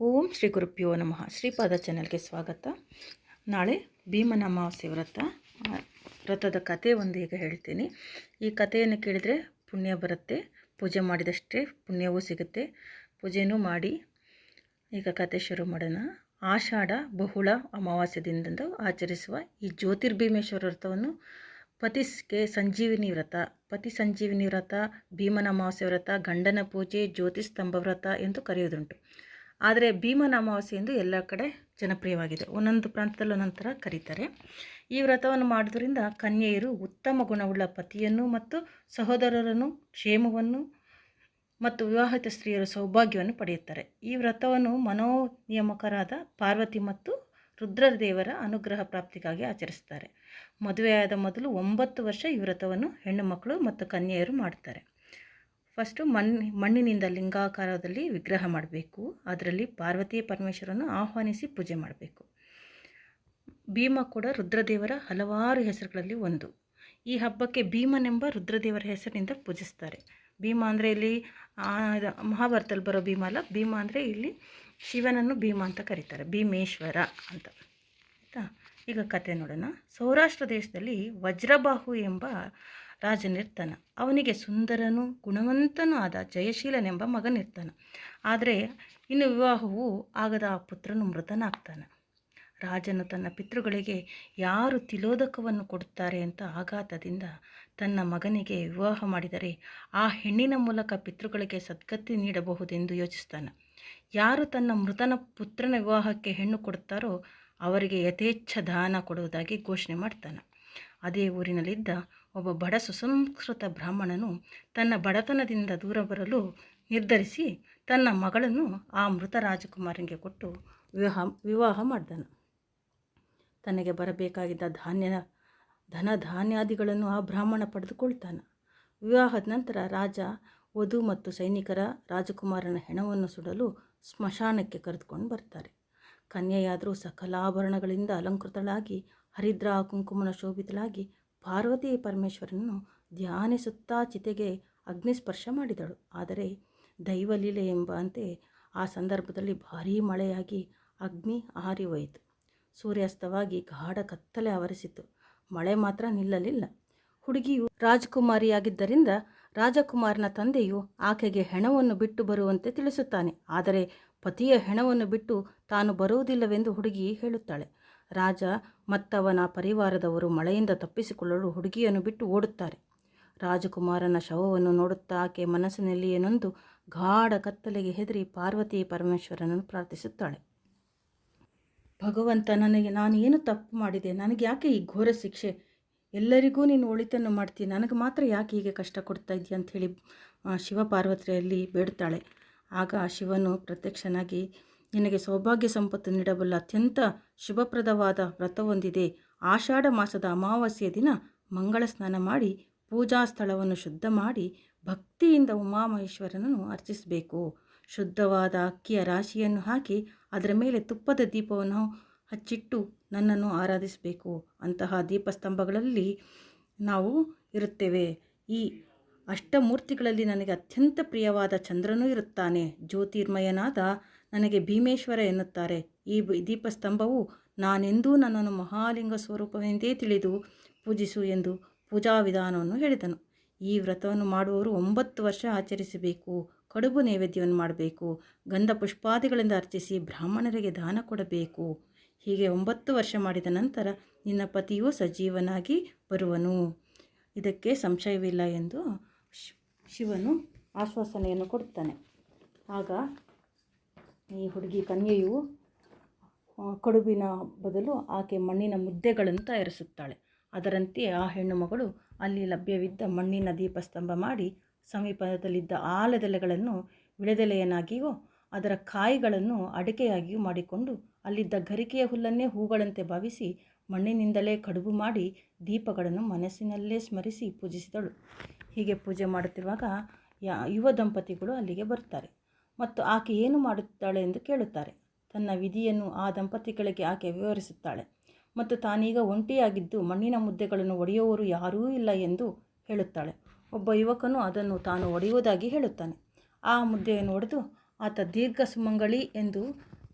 ಓಂ ಶ್ರೀ ಗುರುಪ್ಯೋ ನಮಃ. ಶ್ರೀಪಾದ ಚಾನೆಲ್ಗೆ ಸ್ವಾಗತ. ನಾಳೆ ಭೀಮನ ಅಮಾವಾಸ್ಯೆ ವ್ರತ ವ್ರತದ ಕಥೆ ಒಂದು ಈಗ ಹೇಳ್ತೀನಿ. ಈ ಕಥೆಯನ್ನು ಕೇಳಿದರೆ ಪುಣ್ಯ ಬರುತ್ತೆ. ಪೂಜೆ ಮಾಡಿದಷ್ಟೇ ಪುಣ್ಯವೂ ಸಿಗುತ್ತೆ. ಪೂಜೆನೂ ಮಾಡಿ ಈಗ ಕತೆ ಶುರು ಮಾಡೋಣ. ಆಷಾಢ ಬಹುಳ ಅಮಾವಾಸ್ಯದಿಂದ ಆಚರಿಸುವ ಈ ಜ್ಯೋತಿರ್ಭೀಮೇಶ್ವರ ವ್ರತವನ್ನು ಪತಿಸ್ಗೆ ಸಂಜೀವಿನಿ ವ್ರತ. ಪತಿ ಸಂಜೀವಿನಿ ವ್ರತ ಭೀಮನ ಅಮಾವಾಸ್ಯೆ ವ್ರತ, ಗಂಡನ ಪೂಜೆ ಜ್ಯೋತಿಸ್ತಂಭ ವ್ರತ ಎಂದು ಕರೆಯುವುದುಂಟು. ಆದರೆ ಭೀಮನ ಅಮಾವಾಸ್ಯೆ ಎಂದು ಎಲ್ಲ ಕಡೆ ಜನಪ್ರಿಯವಾಗಿದೆ. ಒಂದೊಂದು ಪ್ರಾಂತದಲ್ಲಿ ಒಂದೊಂದು ಥರ ಕರೀತಾರೆ. ಈ ವ್ರತವನ್ನು ಮಾಡೋದ್ರಿಂದ ಕನ್ಯೆಯರು ಉತ್ತಮ ಗುಣವುಳ್ಳ ಪತಿಯನ್ನು ಮತ್ತು ಸಹೋದರರನ್ನು, ಕ್ಷೇಮವನ್ನು ಮತ್ತು ವಿವಾಹಿತ ಸ್ತ್ರೀಯರು ಸೌಭಾಗ್ಯವನ್ನು ಪಡೆಯುತ್ತಾರೆ. ಈ ವ್ರತವನ್ನು ಮನೋನಿಯಮಕರಾದ ಪಾರ್ವತಿ ಮತ್ತು ರುದ್ರದೇವರ ಅನುಗ್ರಹ ಪ್ರಾಪ್ತಿಗಾಗಿ ಆಚರಿಸ್ತಾರೆ ಮದುವೆಯಾದ ಮೊದಲು ಒಂಬತ್ತು ವರ್ಷ ಈ ವ್ರತವನ್ನು ಹೆಣ್ಣು ಮಕ್ಕಳು ಮತ್ತು ಕನ್ಯೆಯರು ಮಾಡ್ತಾರೆ ಫಸ್ಟು ಮಣ್ಣು ಮಣ್ಣಿನಿಂದ ಲಿಂಗಾಕಾರದಲ್ಲಿ ವಿಗ್ರಹ ಮಾಡಬೇಕು. ಅದರಲ್ಲಿ ಪಾರ್ವತಿ ಪರಮೇಶ್ವರನ್ನು ಆಹ್ವಾನಿಸಿ ಪೂಜೆ ಮಾಡಬೇಕು. ಭೀಮ ಕೂಡ ರುದ್ರದೇವರ ಹಲವಾರು ಹೆಸರುಗಳಲ್ಲಿ ಒಂದು. ಈ ಹಬ್ಬಕ್ಕೆ ಭೀಮನೆಂಬ ರುದ್ರದೇವರ ಹೆಸರಿನಿಂದ ಪೂಜಿಸ್ತಾರೆ. ಭೀಮ ಅಂದರೆ ಇಲ್ಲಿ ಮಹಾಭಾರತದಲ್ಲಿ ಬರೋ ಭೀಮ ಅಲ್ಲ, ಭೀಮ ಅಂದರೆ ಇಲ್ಲಿ ಶಿವನನ್ನು ಭೀಮ ಅಂತ ಕರೀತಾರೆ, ಭೀಮೇಶ್ವರ ಅಂತ. ಆಯಿತಾ? ಈಗ ಕತೆ ನೋಡೋಣ. ಸೌರಾಷ್ಟ್ರ ದೇಶದಲ್ಲಿ ವಜ್ರಬಾಹು ಎಂಬ ರಾಜನಿರ್ತಾನ. ಅವನಿಗೆ ಸುಂದರನು ಗುಣವಂತನೂ ಆದ ಜಯಶೀಲನೆಂಬ ಮಗನಿರ್ತಾನ. ಆದರೆ ಇನ್ನು ವಿವಾಹವು ಆಗದ ಆ ಪುತ್ರನು ಮೃತನಾಗ್ತಾನೆ. ರಾಜನು ತನ್ನ ಪಿತೃಗಳಿಗೆ ಯಾರು ತಿಲೋದಕವನ್ನು ಕೊಡುತ್ತಾರೆ ಅಂತ ಆಘಾತದಿಂದ ತನ್ನ ಮಗನಿಗೆ ವಿವಾಹ ಮಾಡಿದರೆ ಆ ಹೆಣ್ಣಿನ ಮೂಲಕ ಪಿತೃಗಳಿಗೆ ಸದ್ಗತಿ ನೀಡಬಹುದೆಂದು ಯೋಚಿಸ್ತಾನೆ. ಯಾರು ತನ್ನ ಮೃತನ ಪುತ್ರನ ವಿವಾಹಕ್ಕೆ ಹೆಣ್ಣು ಕೊಡುತ್ತಾರೋ ಅವರಿಗೆ ಯಥೇಚ್ಛ ದಾನ ಕೊಡುವುದಾಗಿ ಘೋಷಣೆ ಮಾಡ್ತಾನೆ. ಅದೇ ಊರಿನಲ್ಲಿದ್ದ ಒಬ್ಬ ಬಡ ಸುಸಂಸ್ಕೃತ ಬ್ರಾಹ್ಮಣನು ತನ್ನ ಬಡತನದಿಂದ ದೂರ ಬರಲು ನಿರ್ಧರಿಸಿ ತನ್ನ ಮಗಳನ್ನು ಆ ಮೃತ ರಾಜಕುಮಾರನಿಗೆ ಕೊಟ್ಟು ವಿವಾಹ ವಿವಾಹ ಮಾಡಿದನು. ತನಗೆ ಬರಬೇಕಾಗಿದ್ದ ಧಾನ್ಯ ಧನ ಧಾನ್ಯಾದಿಗಳನ್ನು ಆ ಬ್ರಾಹ್ಮಣ ಪಡೆದುಕೊಳ್ತಾನೆ. ವಿವಾಹದ ನಂತರ ರಾಜ ವಧು ಮತ್ತು ಸೈನಿಕರ ರಾಜಕುಮಾರನ ಹೆಣವನ್ನು ಸುಡಲು ಸ್ಮಶಾನಕ್ಕೆ ಕರೆದುಕೊಂಡು ಬರ್ತಾರೆ. ಕನ್ಯೆಯಾದರೂ ಸಕಲಾಭರಣಗಳಿಂದ ಅಲಂಕೃತಳಾಗಿ ಹರಿದ್ರಾ ಕುಂಕುಮನ ಶೋಭಿತಳಾಗಿ ಪಾರ್ವತಿ ಪರಮೇಶ್ವರನನ್ನು ಧ್ಯಾನಿಸುತ್ತಾ ಚಿತೆಗೆ ಅಗ್ನಿಸ್ಪರ್ಶ ಮಾಡಿದಳು. ಆದರೆ ದೈವಲೀಲೆ ಎಂಬಂತೆ ಆ ಸಂದರ್ಭದಲ್ಲಿ ಭಾರೀ ಮಳೆಯಾಗಿ ಅಗ್ನಿ ಆರಿ ಹೋಯಿತು ಸೂರ್ಯಾಸ್ತವಾಗಿ ಗಾಢ ಕತ್ತಲೆ ಆವರಿಸಿತು. ಮಳೆ ಮಾತ್ರ ನಿಲ್ಲಲಿಲ್ಲ. ಹುಡುಗಿಯು ರಾಜಕುಮಾರಿಯಾಗಿದ್ದರಿಂದ ರಾಜಕುಮಾರನ ತಂದೆಯು ಆಕೆಗೆ ಹೆಣವನ್ನು ಬಿಟ್ಟು ಬರುವಂತೆ ತಿಳಿಸುತ್ತಾನೆ. ಆದರೆ ಪತಿಯ ಹೆಣವನ್ನು ಬಿಟ್ಟು ತಾನು ಬರುವುದಿಲ್ಲವೆಂದು ಹುಡುಗಿ ಹೇಳುತ್ತಾಳೆ. ರಾಜ ಮತ್ತವನ ಪರಿವಾರದವರು ಮಳೆಯಿಂದ ತಪ್ಪಿಸಿಕೊಳ್ಳಲು ಹುಡುಗಿಯನ್ನು ಬಿಟ್ಟು ಓಡುತ್ತಾರೆ. ರಾಜಕುಮಾರನ ಶವವನ್ನು ನೋಡುತ್ತಾ ಆಕೆ ಮನಸ್ಸಿನಲ್ಲಿ ಏನೊಂದು ಗಾಢ ಕತ್ತಲೆಗೆ ಹೆದರಿ ಪಾರ್ವತಿ ಪರಮೇಶ್ವರನನ್ನು ಪ್ರಾರ್ಥಿಸುತ್ತಾಳೆ. ಭಗವಂತ, ನನಗೆ ನಾನು ಏನು ತಪ್ಪು ಮಾಡಿದೆ? ನನಗೆ ಯಾಕೆ ಈ ಘೋರ ಶಿಕ್ಷೆ? ಎಲ್ಲರಿಗೂ ನೀನು ಒಳಿತನ್ನು ಮಾಡ್ತೀನಿ ನನಗೆ ಮಾತ್ರ ಯಾಕೆ ಹೀಗೆ ಕಷ್ಟ ಕೊಡ್ತಾ ಇದೆಯಾ ಅಂಥೇಳಿ ಶಿವ ಪಾರ್ವತಿಯಲ್ಲಿ ಬೇಡುತ್ತಾಳೆ. ಆಗ ಶಿವನು ಪ್ರತ್ಯಕ್ಷನಾಗಿ ನಿನಗೆ ಸೌಭಾಗ್ಯ ಸಂಪತ್ತು ನೀಡಬಲ್ಲ ಅತ್ಯಂತ ಶುಭಪ್ರದವಾದ ವ್ರತವೊಂದಿದೆ. ಆಷಾಢ ಮಾಸದ ಅಮಾವಾಸ್ಯೆಯ ದಿನ ಮಂಗಳ ಸ್ನಾನ ಮಾಡಿ, ಪೂಜಾ ಸ್ಥಳವನ್ನು ಶುದ್ಧ ಮಾಡಿ, ಭಕ್ತಿಯಿಂದ ಉಮಾಮಹೇಶ್ವರನನ್ನು ಅರ್ಚಿಸಬೇಕು. ಶುದ್ಧವಾದ ಅಕ್ಕಿಯ ರಾಶಿಯನ್ನು ಹಾಕಿ, ಅದರ ಮೇಲೆ ತುಪ್ಪದ ದೀಪವನ್ನು ಹಚ್ಚಿಟ್ಟು ನನ್ನನ್ನು ಆರಾಧಿಸಬೇಕು. ಅಂತಹ ದೀಪಸ್ತಂಭಗಳಲ್ಲಿ ನಾವು ಇರುತ್ತೇವೆ. ಈ ಅಷ್ಟಮೂರ್ತಿಗಳಲ್ಲಿ ನನಗೆ ಅತ್ಯಂತ ಪ್ರಿಯವಾದ ಚಂದ್ರನೂ ಇರುತ್ತಾನೆ. ಜ್ಯೋತಿರ್ಮಯನಾದ ನನಗೆ ಭೀಮೇಶ್ವರ ಎನ್ನುತ್ತಾರೆ. ಈ ದೀಪಸ್ತಂಭವು ನಾನೆಂದೂ ನನ್ನನ್ನು ಮಹಾಲಿಂಗ ಸ್ವರೂಪವೆಂದೇ ತಿಳಿದು ಪೂಜಿಸು ಎಂದು ಪೂಜಾ ವಿಧಾನವನ್ನು ಹೇಳಿದನು. ಈ ವ್ರತವನ್ನು ಮಾಡುವವರು ಒಂಬತ್ತು ವರ್ಷ ಆಚರಿಸಬೇಕು, ಕಡುಬು ನೈವೇದ್ಯವನ್ನು ಮಾಡಬೇಕು, ಗಂಧ ಪುಷ್ಪಾದಿಗಳಿಂದ ಅರ್ಚಿಸಿ ಬ್ರಾಹ್ಮಣರಿಗೆ ದಾನ ಕೊಡಬೇಕು. ಹೀಗೆ ಒಂಬತ್ತು ವರ್ಷ ಮಾಡಿದ ನಂತರ ನಿನ್ನ ಪತಿಯು ಸಜೀವನಾಗಿ ಬರುವನು. ಇದಕ್ಕೆ ಸಂಶಯವಿಲ್ಲ ಎಂದು ಶಿವನು ಆಶ್ವಾಸನೆಯನ್ನು ಕೊಡುತ್ತಾನೆ. ಆಗ ಈ ಹುಡುಗಿ ಕನ್ಯೆಯು ಕಡುಬಿನ ಬದಲು ಆಕೆ ಮಣ್ಣಿನ ಮುದ್ದೆಗಳನ್ನು ತಯಾರಿಸುತ್ತಾಳೆ. ಅದರಂತೆ ಆ ಹೆಣ್ಣು ಮಗಳು ಅಲ್ಲಿ ಲಭ್ಯವಿದ್ದ ಮಣ್ಣಿನ ದೀಪಸ್ತಂಭ ಮಾಡಿ ಸಮೀಪದಲ್ಲಿದ್ದ ಆಲದೆಲೆಗಳನ್ನು ವಿಳೆದೆಲೆಯನ್ನಾಗಿಯೂ ಅದರ ಕಾಯಿಗಳನ್ನು ಅಡಿಕೆಯಾಗಿಯೂ ಮಾಡಿಕೊಂಡು ಅಲ್ಲಿದ್ದ ಗರಿಕೆಯ ಹುಲ್ಲನ್ನೇ ಹೂಗಳಂತೆ ಭಾವಿಸಿ ಮಣ್ಣಿನಿಂದಲೇ ಕಡುಬು ಮಾಡಿ ದೀಪಗಳನ್ನು ಮನಸ್ಸಿನಲ್ಲೇ ಸ್ಮರಿಸಿ ಪೂಜಿಸಿದಳು. ಹೀಗೆ ಪೂಜೆ ಮಾಡುತ್ತಿರುವಾಗ ಯುವ ದಂಪತಿಗಳು ಅಲ್ಲಿಗೆ ಬರ್ತಾರೆ. ಮತ್ತು ಆಕೆ ಏನು ಮಾಡುತ್ತಾಳೆ ಎಂದು ಕೇಳುತ್ತಾರೆ. ತನ್ನ ವಿಧಿಯನ್ನು ಆ ದಂಪತಿಗಳಿಗೆ ಆಕೆ ವಿವರಿಸುತ್ತಾಳೆ. ಮತ್ತು ತಾನೀಗ ಒಂಟಿಯಾಗಿದ್ದು ಮಣ್ಣಿನ ಮುದ್ದೆಗಳನ್ನು ಒಡೆಯುವವರು ಯಾರೂ ಇಲ್ಲ ಎಂದು ಹೇಳುತ್ತಾಳೆ. ಒಬ್ಬ ಯುವಕನು ಅದನ್ನು ತಾನು ಒಡೆಯುವುದಾಗಿ ಹೇಳುತ್ತಾನೆ. ಆ ಮುದ್ದೆಯನ್ನು ಒಡೆದು ಆತ ದೀರ್ಘ ಸುಮಂಗಳಿ ಎಂದು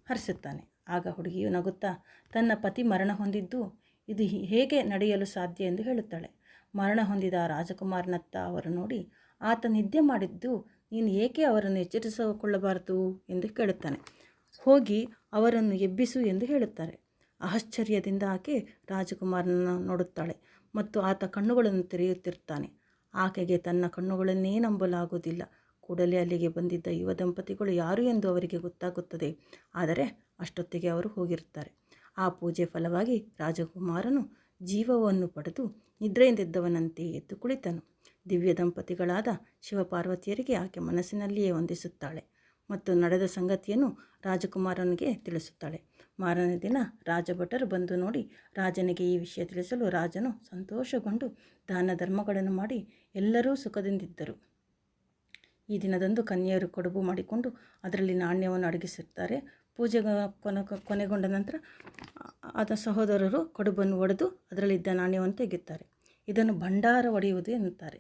ಹರಿಸುತ್ತಾನೆ. ಆಗ ಹುಡುಗಿಯು ನಗುತ್ತಾ, ತನ್ನ ಪತಿ ಮರಣ ಹೊಂದಿದ್ದು ಇದು ಹೇಗೆ ನಡೆಯಲು ಸಾಧ್ಯ ಎಂದು ಹೇಳುತ್ತಾಳೆ. ಮರಣ ಹೊಂದಿದ ರಾಜಕುಮಾರನತ್ತ ಅವರು ನೋಡಿ, ಆತ ನಿದ್ದೆ ಮಾಡಿದ್ದು ನೀನು ಏಕೆ ಅವರನ್ನು ಎಚ್ಚರಿಸಿಕೊಳ್ಳಬಾರದು ಎಂದು ಕೇಳುತ್ತಾನೆ. ಹೋಗಿ ಅವರನ್ನು ಎಬ್ಬಿಸು ಎಂದು ಹೇಳುತ್ತಾರೆ. ಆಶ್ಚರ್ಯದಿಂದ ಆಕೆ ರಾಜಕುಮಾರನನ್ನು ನೋಡುತ್ತಾಳೆ ಮತ್ತು ಆತ ಕಣ್ಣುಗಳನ್ನು ತೆರೆಯುತ್ತಿರುತ್ತಾನೆ. ಆಕೆಗೆ ತನ್ನ ಕಣ್ಣುಗಳನ್ನೇ ನಂಬಲಾಗುವುದಿಲ್ಲ. ಕೂಡಲೇ ಅಲ್ಲಿಗೆ ಬಂದಿದ್ದ ಯುವ ದಂಪತಿಗಳು ಯಾರು ಎಂದು ಅವರಿಗೆ ಗೊತ್ತಾಗುತ್ತದೆ. ಆದರೆ ಅಷ್ಟೊತ್ತಿಗೆ ಅವರು ಹೋಗಿರುತ್ತಾರೆ. ಆ ಪೂಜೆ ಫಲವಾಗಿ ರಾಜಕುಮಾರನು ಜೀವವನ್ನು ಪಡೆದು ನಿದ್ರೆಯಿಂದಿದ್ದವನಂತೆ ಎದ್ದು ಕುಳಿತನು. ದಿವ್ಯ ದಂಪತಿಗಳಾದ ಶಿವಪಾರ್ವತಿಯರಿಗೆ ಆಕೆ ಮನಸ್ಸಿನಲ್ಲಿಯೇ ವಂದಿಸುತ್ತಾಳೆ ಮತ್ತು ನಡೆದ ಸಂಗತಿಯನ್ನು ರಾಜಕುಮಾರನಿಗೆ ತಿಳಿಸುತ್ತಾಳೆ. ಮಾರನೇ ದಿನ ರಾಜಭಟರು ಬಂದು ನೋಡಿ ರಾಜನಿಗೆ ಈ ವಿಷಯ ತಿಳಿಸಲು ರಾಜನು ಸಂತೋಷಗೊಂಡು ದಾನ ಧರ್ಮಗಳನ್ನು ಮಾಡಿ ಎಲ್ಲರೂ ಸುಖದಿಂದಿದ್ದರು. ಈ ದಿನದಂದು ಕನ್ಯೆಯರು ಕಡುಬು ಮಾಡಿಕೊಂಡು ಅದರಲ್ಲಿ ನಾಣ್ಯವನ್ನು ಅಡಗಿಸಿರ್ತಾರೆ ಪೂಜೆ ಕೊನೆ ಕೊನೆಗೊಂಡ ನಂತರ ಆತ ಸಹೋದರರು ಕಡುಬನ್ನು ಒಡೆದು ಅದರಲ್ಲಿದ್ದ ನಾಣ್ಯವನ್ನು ತೆಗೆಯುತ್ತಾರೆ. ಇದನ್ನು ಭಂಡಾರ ಒಡೆಯುವುದು ಎನ್ನುತ್ತಾರೆ.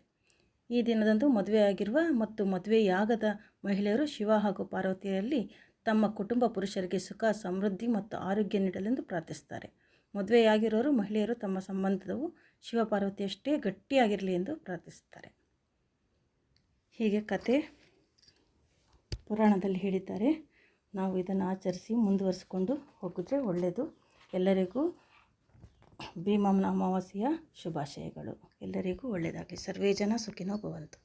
ಈ ದಿನದಂದು ಮದುವೆಯಾಗಿರುವ ಮತ್ತು ಮದುವೆಯಾಗದ ಮಹಿಳೆಯರು ಶಿವ ಹಾಗೂ ಪಾರ್ವತಿಯಲ್ಲಿ ತಮ್ಮ ಕುಟುಂಬ ಪುರುಷರಿಗೆ ಸುಖ, ಸಮೃದ್ಧಿ ಮತ್ತು ಆರೋಗ್ಯ ನೀಡಲೆಂದು ಪ್ರಾರ್ಥಿಸುತ್ತಾರೆ. ಮದುವೆಯಾಗಿರೋರು ಮಹಿಳೆಯರು ತಮ್ಮ ಸಂಬಂಧವು ಶಿವ ಪಾರ್ವತಿಯಷ್ಟೇ ಗಟ್ಟಿಯಾಗಿರಲಿ ಎಂದು ಪ್ರಾರ್ಥಿಸುತ್ತಾರೆ. ಹೀಗೆ ಕತೆ ಪುರಾಣದಲ್ಲಿ ಹೇಳಿದ್ದಾರೆ. ನಾವು ಇದನ್ನು ಆಚರಿಸಿ ಮುಂದುವರಿಸಿಕೊಂಡು ಹೋಗಿದ್ರೆ ಒಳ್ಳೆಯದು. ಎಲ್ಲರಿಗೂ ಭೀಮನ ಅಮಾವಾಸ್ಯೆಯ ಶುಭಾಶಯಗಳು. ಎಲ್ಲರಿಗೂ ಒಳ್ಳೆಯದಾಗಲಿ. ಸರ್ವೇ ಜನ ಸುಖಿನೋ ಭವಂತು.